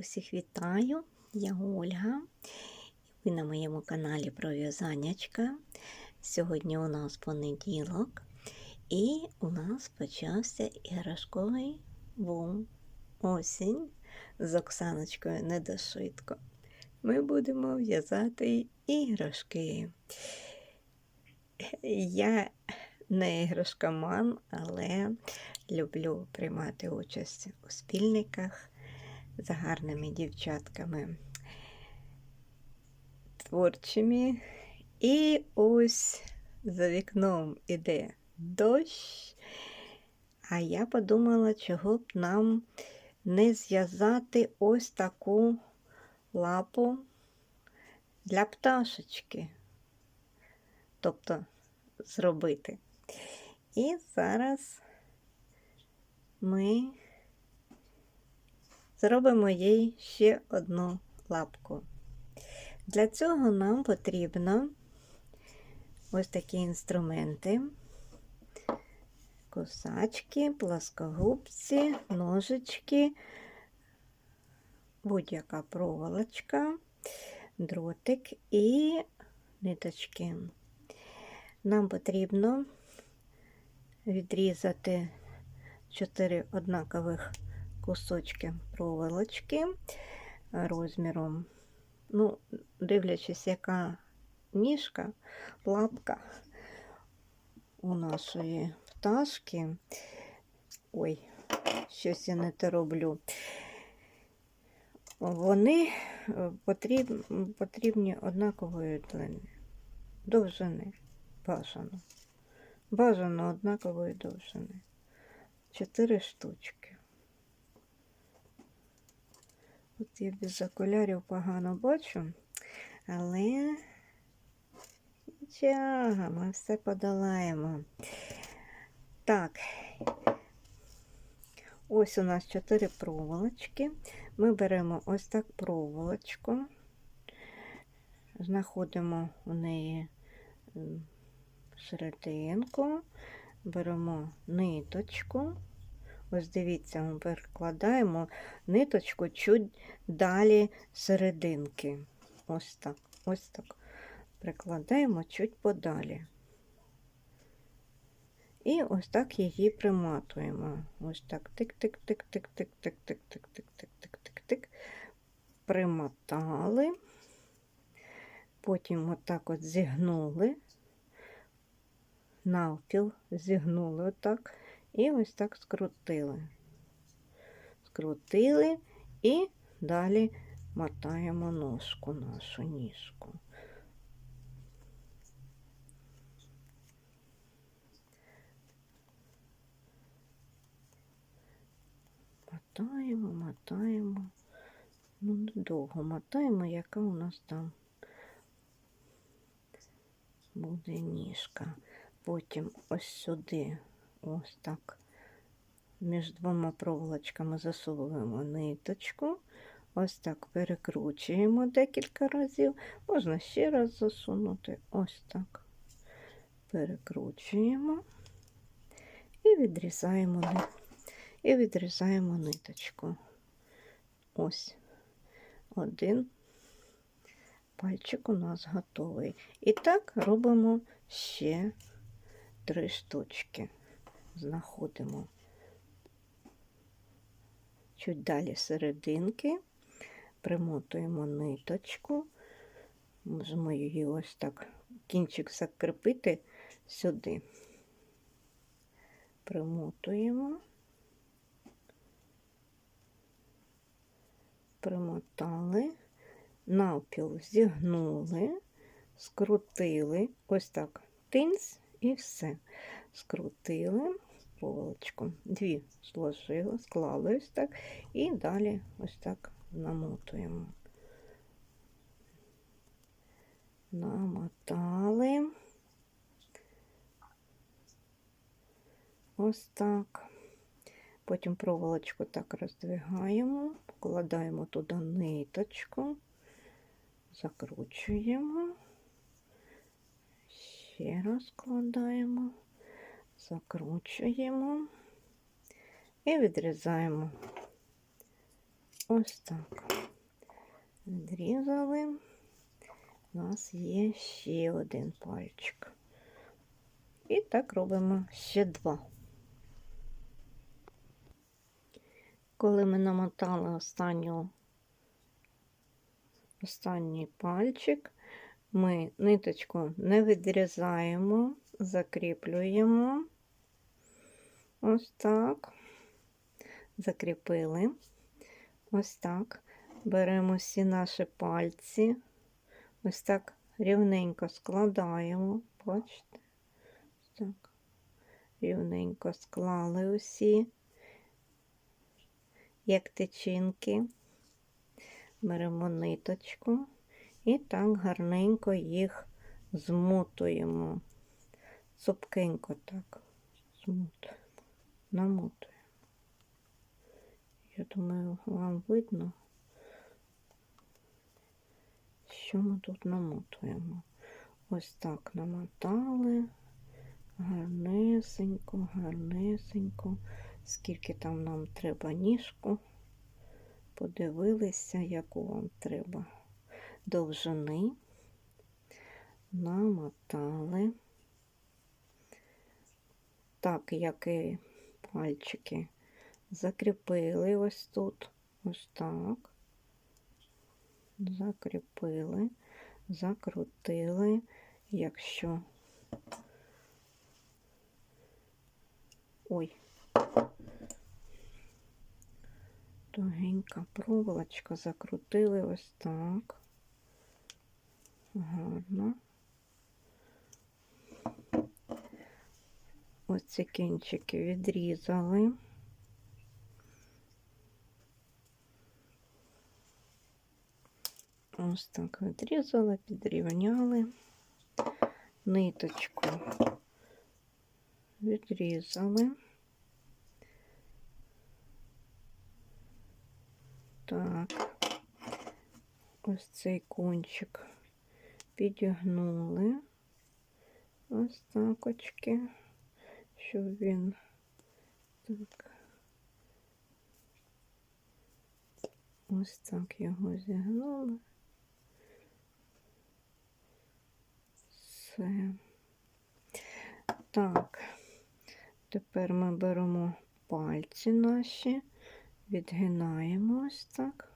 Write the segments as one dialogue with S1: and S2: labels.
S1: Вітаю, я Ольга. Ви на моєму каналі про в'язаннячка. Сьогодні у нас понеділок, і у нас почався іграшковий бум. Осінь з Оксаночкою не до швидко. Ми будемо в'язати іграшки. Я не іграшкоман, але люблю приймати участь у спільниках за гарними дівчатками творчими. І ось за вікном іде дощ. А я подумала, чого б нам не зв'язати ось таку лапу для пташечки. Тобто зробити. І зараз ми зробимо їй ще одну лапку. Для цього нам потрібно ось такі інструменти, косачки, плоскогубці, ножички, будь-яка проволочка, дротик і ниточки. Нам потрібно відрізати 4 однакових кусочки проволочки розміром, ну, дивлячись, яка ніжка, лапка у нашої пташки. Ой, щось я не те роблю. Вони потрібні, потрібні однакової довжини. Бажано. Бажано однакової довжини. Чотири штучки. От я без окулярів погано бачу, але нічого, ми все подолаємо. Так, ось у нас чотири проволочки. Ми беремо ось так проволочку, знаходимо у неї серединку, беремо ниточку. Ось дивіться, ми перекладаємо ниточку чуть далі серединки. Ось так, ось так. Прикладаємо чуть подалі. І ось так її приматуємо. Ось так тик-тик-тик-тик-тик-тик-тик-тик-тик-тик-тик-тик. Примотали. Потім отак от зігнули, навпіл зігнули отак. І ось так скрутили. Скрутили і далі мотаємо ножку, нашу ніжку. Мотаємо, мотаємо, ну, недовго мотаємо, яка у нас там буде ніжка. Потім ось сюди ось так. Між двома проволочками засовуємо ниточку, ось так перекручуємо декілька разів, можна ще раз засунути, ось так. Перекручуємо і відрізаємо і відрізаємо ниточку. Ось один пальчик у нас готовий. І так робимо ще три штучки знаходимо чуть далі серединки, примотуємо ниточку, можемо її ось так, кінчик закріпити сюди, примотуємо, примотали, навпіл зігнули, скрутили, ось так, тинц і все. Скрутили проволочку, дві зложили, склали ось так, і далі ось так намотуємо. Намотали. Ось так. Потім проволочку так роздвигаємо, вкладаємо туди ниточку, закручуємо, ще раз складаємо закручуємо і відрізаємо ось так. Відрізали. У нас є ще один пальчик. І так робимо ще два. Коли ми намотали останню, останній пальчик, ми ниточку не відрізаємо, закріплюємо. Ось так. Закріпили. Ось так. Беремо всі наші пальці. Ось так рівненько складаємо. Бачите? Ось так. Рівненько склали усі, як тичинки. Беремо ниточку і так гарненько їх змотуємо. Цупкенько так змотуємо, намотуємо. Я думаю, вам видно, що ми тут намотуємо. Ось так намотали, гарнесенько, гарнесенько, скільки там нам треба ніжку. Подивилися, яку вам треба довжини, намотали, так, як і пальчики. Закріпили ось тут, ось так, закріпили, закрутили, якщо ой, тугенька проволочка, закрутили ось так, гарно. Ось ці кінчики відрізали. Ось так відрізали, підрівняли ниточку, відрізали. Так, ось цей кончик підігнули ось так очки, щоб він так. Ось так його зігнули. Все. Так, тепер ми беремо пальці наші, відгинаємо ось так.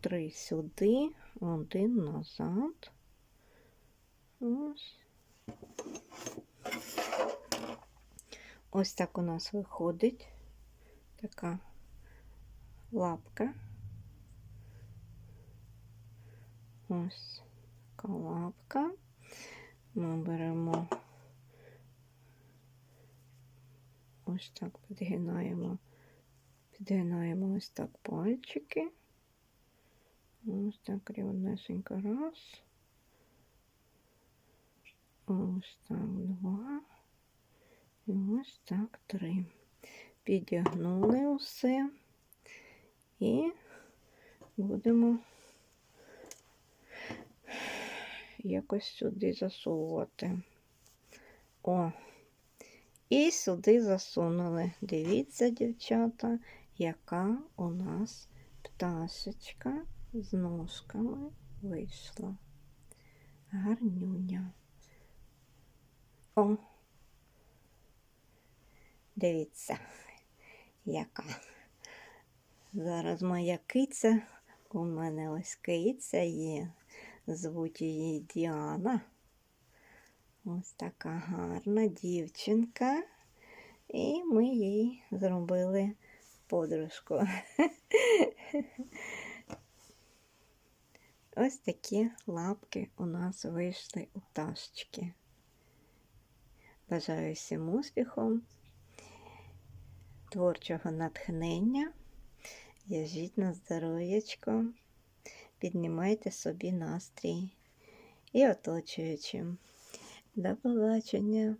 S1: Три сюди, один назад. Ось. Ось так у нас виходить така лапка. Ось така лапка. Ми беремо ось так підгинаємо, підгинаємо ось так пальчики. Ось так рівнесенько раз. Ось так два. Ось так три. Підігнули усе і будемо якось сюди засовувати. О, і сюди засунули. Дивіться, дівчата, яка у нас пташечка з ножками вийшла. Гарнюня. О, дивіться, яка. Зараз моя киця, у мене ось киця є звуть її Діана. Ось така гарна дівчинка. І ми їй зробили подружку. Ось такі лапки у нас вийшли у пташечки. Бажаю всім успіху, творчого натхнення. В'яжіть на здоров'ячко піднімайте собі настрій і оточуючим. До побачення!